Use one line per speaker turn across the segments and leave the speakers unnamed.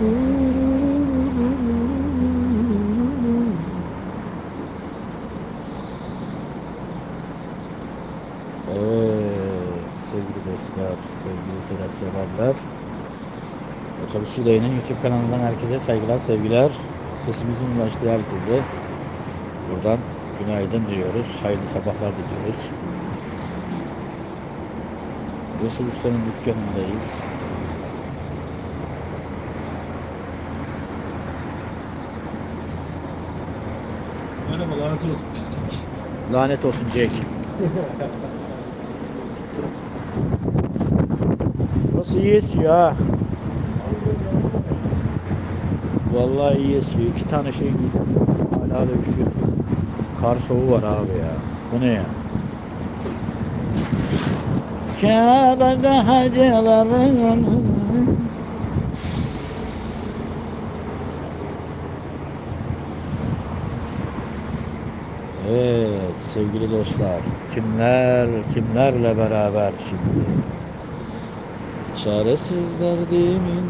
Sevgili dostlar, sevgili selam severler. Otobüsçü Dayı'nın YouTube kanalından herkese saygılar, sevgiler. Sesimizin ulaştığı herkese buradan günaydın diyoruz. Hayırlı sabahlar diliyoruz. Resul Usta'nın dükkanındayız.
Olsun pislik.
Lanet olsun Jack. Burası iyi esiyor ha. Vallahi iyi esiyor. İki tane şey giydim. Hala da üşüyoruz. Kar soğuğu var abi ya. Bu ne ya? Kabe'de hacıların Evet sevgili dostlar. Kimler kimlerle beraber şimdi? Çaresiz derdimin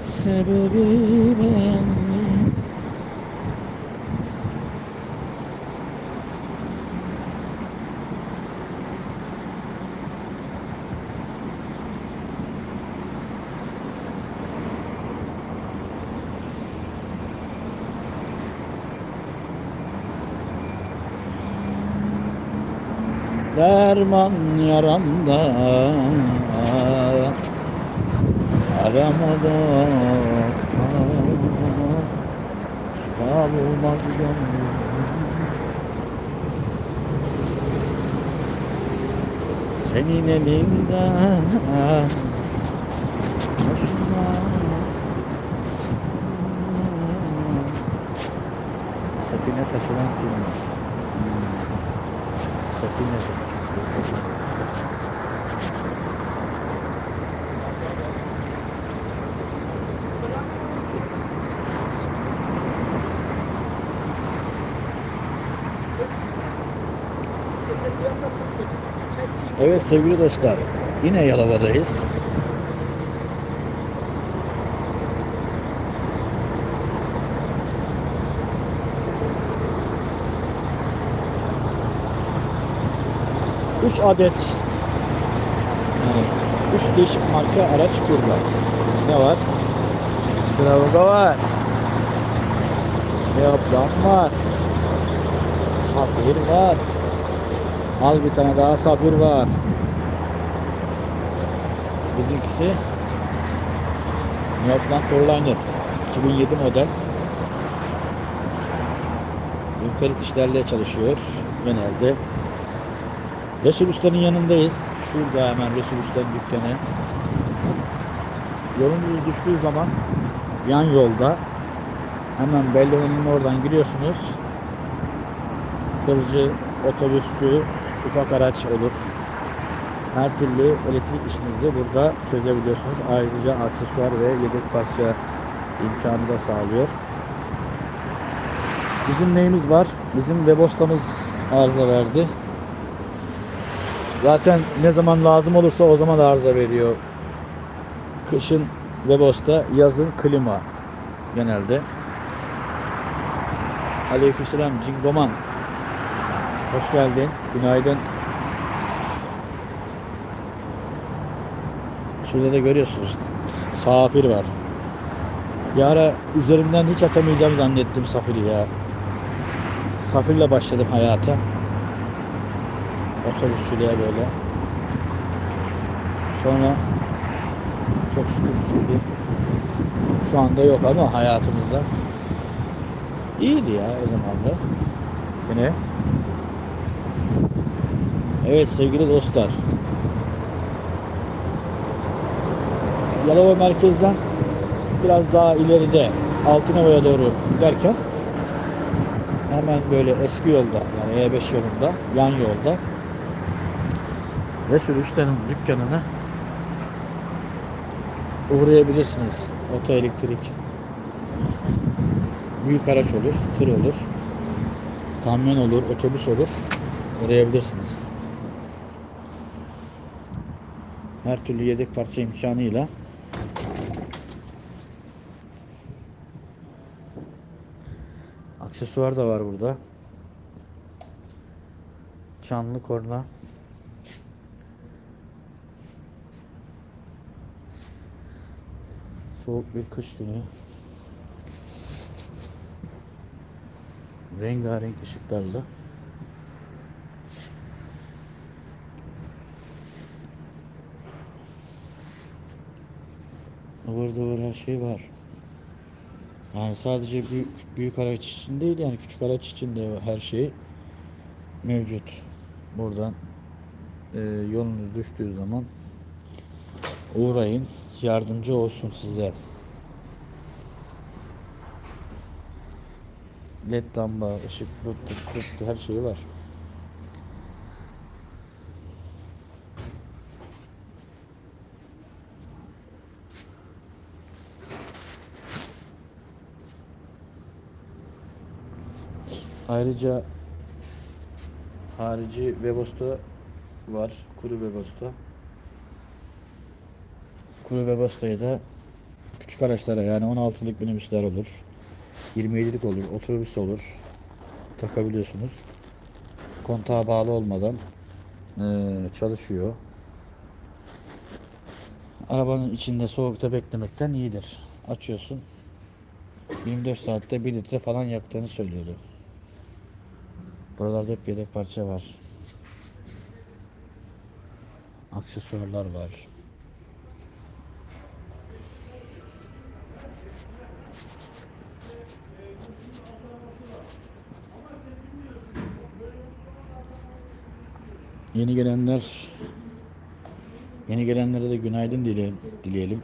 sebebi ben. Derman yaramda Arama doktor Şifa bulmaz gönlüm. Senin elinden Başına Sefine taşıran film. Çıktı. Sefine. Evet sevgili dostlar. Yine Yalova'dayız. Üç adet yani üç değişik marka araç burada. Ne var? Bravo'da var. Leopard var. Safir var. Al bir tane daha Safir var. Bizimkisi Neoplan Torliner 2007 model. Ünferit işlerle çalışıyor genelde. Resul Usta'nın yanındayız. Şurada hemen Resul Usta'nın dükkanı. Yolunuz düştüğü zaman yan yolda hemen Bellon'un oradan giriyorsunuz. Tırcı, otobüsçü, ufak araç olur. Her türlü elektrik işinizi burada çözebiliyorsunuz. Ayrıca aksesuar ve yedek parça imkanı da sağlıyor. Bizim neyimiz var? Bizim Webostamız arıza verdi. Zaten ne zaman lazım olursa o zaman arıza veriyor. Kışın Webosta, yazın klima genelde. Aleykümselam Cingoman. Hoş geldin. Günaydın. Şurada da görüyorsunuz. Safir var. Bir ara üzerimden hiç atamayacağım zannettim Safir'i ya. Safir'le başladım hayata. Otobüsçülüğe böyle. Sonra çok şükür şimdi şu anda yok ama hayatımızda. İyiydi ya o zaman da. Yine. Evet sevgili dostlar. Yalova merkezden biraz daha ileride Altınova'ya doğru giderken hemen böyle eski yolda yani E5 yolunda yan yolda Resul Usta'nın dükkanına uğrayabilirsiniz. Oto elektrik büyük araç olur, tır olur, kamyon olur, otobüs olur. Uğrayabilirsiniz. Her türlü yedek parça imkanıyla aksesuar da var burada. Çanlı korna Soğuk bir kış günü. Rengarenk ışıklarla. ıvır zıvır her şey var. Yani sadece büyük, büyük araç için değil yani küçük araç için de her şey mevcut. Buradan e, yolunuz düştüğü zaman uğrayın. Yardımcı olsun size. LED lamba, ışık, pırtı, pırtı her şeyi var. Ayrıca harici Webasto var. Kuru Webasto. Kuru Webasto'yu da küçük araçlara yani 16'lık minibüsler olur. 27'lik olur, otobüs olur. Takabiliyorsunuz. Kontağa bağlı olmadan eee, çalışıyor. Arabanın içinde soğukta beklemekten iyidir. Açıyorsun. 24 saatte 1 litre falan yaktığını söylüyordu. Buralarda hep yedek parça var. Aksesuarlar var. Yeni gelenler yeni gelenlere de günaydın dileyelim. dileyelim.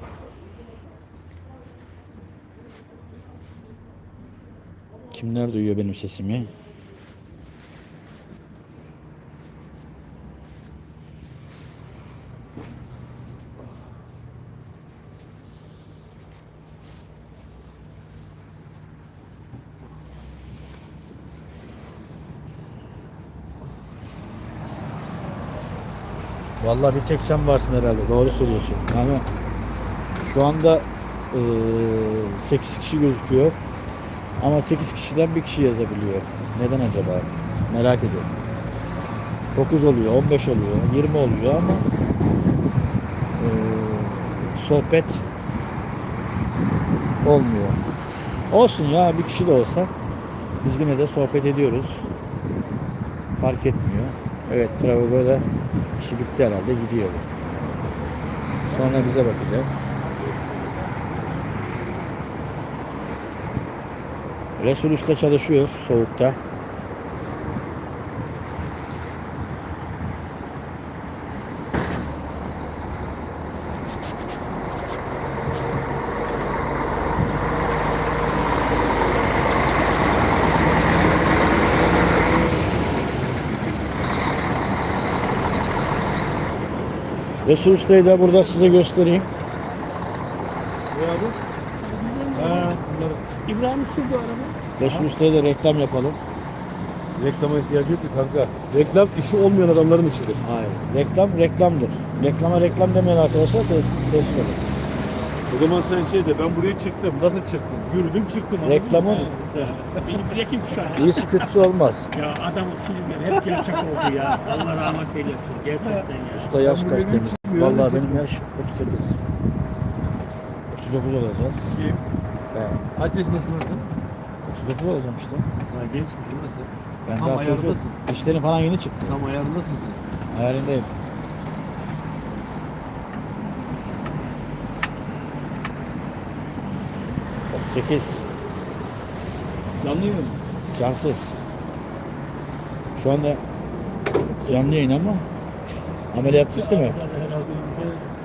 Kimler duyuyor benim sesimi? Vallahi bir tek sen varsın herhalde. Doğru söylüyorsun. Yani şu anda eee 8 kişi gözüküyor. Ama 8 kişiden bir kişi yazabiliyor. Neden acaba? Merak ediyorum. 9 oluyor, 15 oluyor, 20 oluyor ama eee, sohbet olmuyor. Olsun ya bir kişi de olsa biz yine de sohbet ediyoruz. Fark etmiyor. Evet Travigo bitti herhalde gidiyor. Sonra bize bakacak. Resul Usta çalışıyor soğukta. Resul Usta'yı da burada size göstereyim.
İbrahim sürdü araba.
Resul Usta'ya da reklam yapalım.
reklama ihtiyacı yok ki kanka. Reklam işi olmayan adamların işidir.
Hayır. Reklam reklamdır. Reklama reklam demeyen arkadaşlar test, test edin.
O zaman sen şey de ben buraya çıktım. Nasıl çıktım? Yürüdüm çıktım. anladın
Reklamın
mı?
Beni buraya kim çıkardı?
iyisi kötüsü olmaz.
Ya adamın filmleri hep gerçek oldu ya. Allah rahmet eylesin. Gerçekten ya.
Usta yaş kaç demiş. Vallahi benim yaş 38. 39 olacağız.
Kim?
Ben
Kaç yaşındasın sen?
39 olacağım işte.
Ha, gençmişsin lan sen.
Ben
Tam
daha çocuğum.
ayarındasın.
İşlerim falan yeni çıktı.
Tam ayarındasın sen.
Hayalindeyim. Sekiz.
Canlı mı?
Cansız. Şu anda canlı yayın ama ameliyat bitti mi?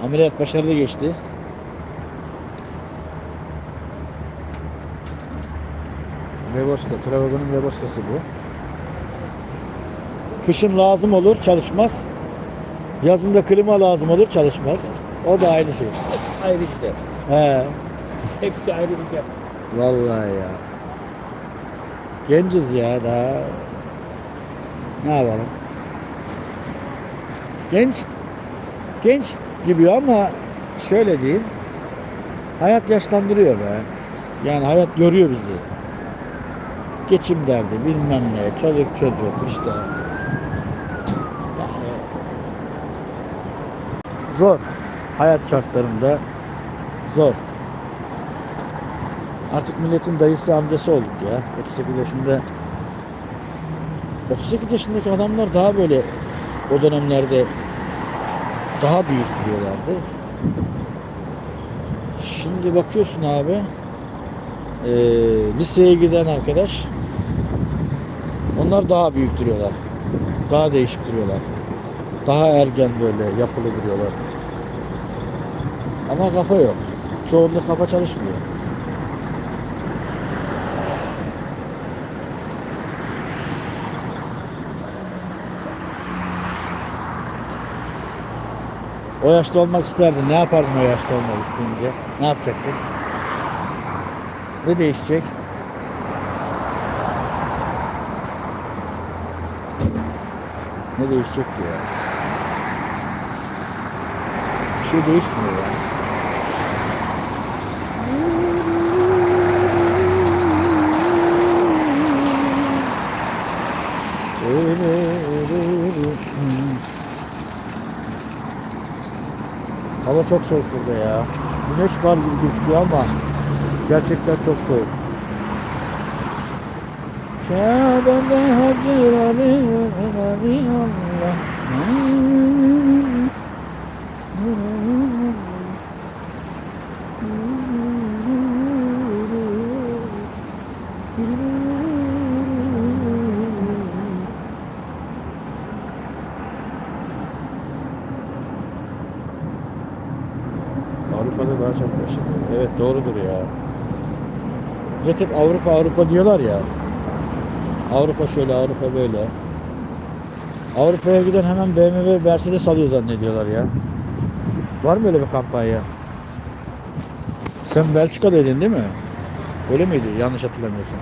Ameliyat başarılı geçti. Webasto, Travago'nun Webasto'su bu. Kışın lazım olur, çalışmaz. Yazında klima lazım olur, çalışmaz. O da aynı şey.
ayrı işte.
He,
Hepsi ayrı bir yaptı.
vallahi ya. Genciz ya daha. Ne yapalım? Genç genç gibi ama şöyle diyeyim. Hayat yaşlandırıyor be. Yani hayat yoruyor bizi. geçim derdi bilmem ne çoluk çocuk işte yani zor hayat şartlarında zor artık milletin dayısı amcası olduk ya 38 yaşında 38 yaşındaki adamlar daha böyle o dönemlerde daha büyük diyorlardı. Şimdi bakıyorsun abi eee, liseye giden arkadaş onlar daha büyük duruyorlar. Daha değişik duruyorlar. Daha ergen böyle yapılı duruyorlar. Ama kafa yok. Çoğunda kafa çalışmıyor. O yaşta olmak isterdin. Ne yapardın o yaşta olmak isteyince? Ne yapacaktın? Ne değişecek? Ne değişecek ki ya? Bir şey değişmiyor ya. Çok soğuk burada ya. Güneş var gibi gözüküyor ama gerçekten çok soğuk. Kabe'de hacıları Ali Allah. Daha çok yaşanıyor. Evet doğrudur ya. Millet hep Avrupa Avrupa diyorlar ya. Avrupa şöyle Avrupa böyle. Avrupa'ya giden hemen BMW Mercedes alıyor zannediyorlar ya. Var mı öyle bir kampanya? Sen Belçika'daydın değil mi? Öyle miydi? Yanlış hatırlamıyorsam.